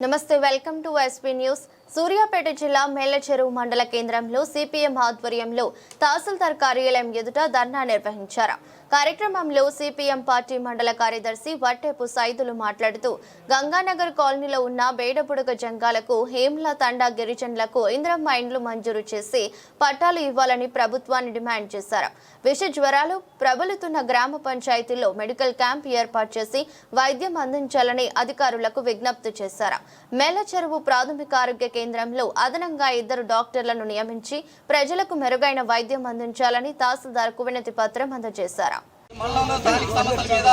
నమస్తే welcome to SP news. Suryapet జిల్లా మేళ్ళచెరువు మండల కేంద్రంలో సిపిఎం ఆధ్వర్యంలో తహసీల్దార్ కార్యాలయం ఎదుట ధర్నా నిర్వహించారు. కార్యక్రమంలో సిపిఎం పార్టీ మండల కార్యదర్శి వట్టేపు సైదులు మాట్లాడుతూ గంగానగర్ కాలనీలో ఉన్న బేడబుడగ జంగాలకు హేమ్ల తండా గిరిజనులకు ఇంద్రమ్మ ఇండ్లు మంజూరు చేసి పట్టాలు ఇవ్వాలని ప్రభుత్వాన్ని డిమాండ్ చేశారు. విష జ్వరాలు ప్రబలుతున్న గ్రామ పంచాయతీలో మెడికల్ క్యాంప్ ఏర్పాటు చేసి వైద్యం అందించాలని అధికారులకు విజ్ఞప్తి చేశారు. మేల చెరువు ప్రాథమిక ఆరోగ్య కేంద్రంలో అదనంగా ఇద్దరు డాక్టర్లను నియమించి ప్రజలకు మెరుగైన వైద్యం అందించాలని తహసీల్దార్కు వినతి పత్రం అందజేశారు. మండలంలో స్థానిక సమస్యల మీద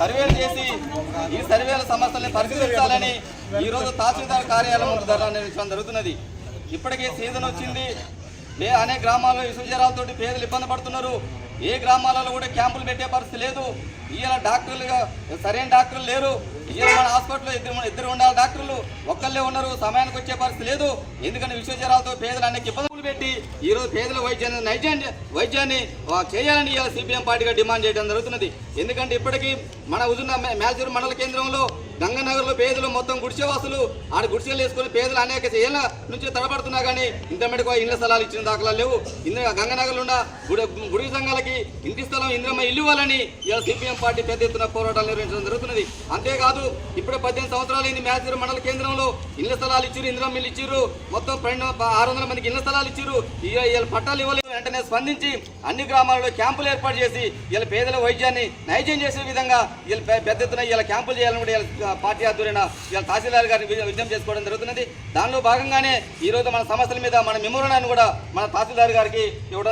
సర్వేలు చేసి ఈ సర్వేల సమస్యల్ని పరిశీలించాలని ఈరోజు తహసీల్దార్ కార్యాలయం ముందు నిర్వహించడం జరుగుతున్నది. ఇప్పటికే సీజన్ వచ్చింది. ఏ అనేక గ్రామాల్లో ఇసుక జ్వరాలతోటి పేదలు ఇబ్బంది పడుతున్నారు. ఏ గ్రామాలలో కూడా క్యాంపులు పెట్టే పరిస్థితి లేదు. ఈయన డాక్టర్లుగా సరైన డాక్టర్లు లేరు. ఈయన మన హాస్పిటల్లో ఇద్దరు ఇద్దరు ఉండాలి డాక్టర్లు. ఒక్కళ్ళే ఉన్నారు సమయానికి వచ్చే పరిస్థితి లేదు. ఎందుకంటే విశ్వజ్వరాలతో పేదలు అనేక పెట్టి ఈ రోజు పేదల వైద్యాన్ని నైజాన్ని వైద్యాన్ని చేయాలని ఇవాళ సిపిఎం పార్టీగా డిమాండ్ చేయడం జరుగుతున్నది. ఎందుకంటే ఇప్పటికీ మన హుజున్న మేజూరు మండల కేంద్రంలో గంగనగర్లో పేదలు మొత్తం గుడిసెవాసులు ఆడ గుడిసెలు వేసుకుని పేదలు అనేక ఏళ్ళ నుంచి తడబడుతున్నా కానీ ఇంతమెడికి ఇళ్ళ స్థలాలు ఇచ్చిన దాఖలా లేవు. ఇంద్ర గంగనగర్లు ఉన్న గుడి గుడి సంఘాలకి ఇంటి స్థలం ఇంద్రమ్మ ఇల్లు ఇవ్వాలని ఇవాళ సిపిఎం పార్టీ పెద్ద ఎత్తున పోరాటాలు నిర్వహించడం జరుగుతున్నది. అంతేకాదు ఇప్పుడు పద్దెనిమిది సంవత్సరాలు ఇది మేల్చూరు మండల కేంద్రంలో ఇళ్ళ స్థలాలు ఇచ్చారు ఇంద్రమ్మ ఇల్లు ఇచ్చారు మొత్తం పన్నెండు ఆరు వందల మందికి ఇళ్ళ స్థలాలు ఇచ్చారు ఇవాళ పట్టాలు ఇవ్వలేదు. వెంటనే స్పందించి అన్ని గ్రామాలలో క్యాంపులు ఏర్పాటు చేసి వీళ్ళ పేదల వైద్యాన్ని నైజం చేసే విధంగా వీళ్ళ పెద్ద ఎత్తున వీళ్ళ క్యాంపులు చేయాలని కూడా వీళ్ళ పార్టీ ఆధ్వర్యన వీళ్ళ తహసీల్దార్ గారిని విజ్ఞ- విజ్ఞప్తి చేసుకోవడం జరుగుతున్నది. దానిలో భాగంగానే ఈ రోజు మన సమస్యల మీద మన మెమోరాన్ని కూడా మన తహసీల్దార్ గారికి ఇవ్వడం